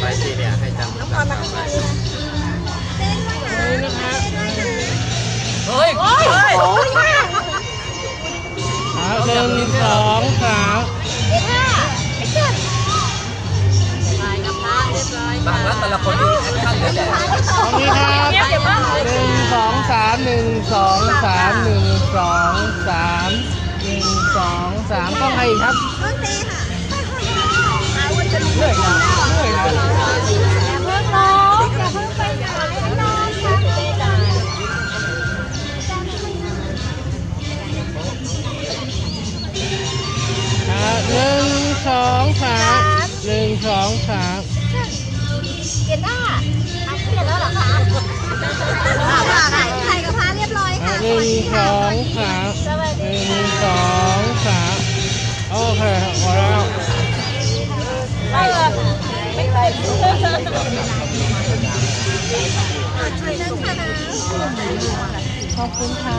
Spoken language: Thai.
ไปสิเนี่ยให้จำน้องพรมาข้านี่นะครับเฮ้ยโอ้ยโอ้ยหนึ่งสองสามเด็กค่ะไอ้เกิดลายกับพระเรียบร้อยบางรัฐแต่ละคนมีแอคชั่นเลยแต่ตรงนี้ครับหนึ่งสองสามหนึ่งสองสามหนึ่งสองสามหนึ่งสองสามต้องใครอีกครับต้นต้ค่ะ สองสามเกด้าเอาเปลี่ยนแล้วเหรอคะค่ะค่ะไทยกับพระเรียบร้อยอ่าค่ะหนึ่งสองสามสวัสหดีนึ่งค่ะสองสามโอเคพอแล้วไม่เลยไม่เคยช่วยนึงค่ะนะขอบคุณค่ะ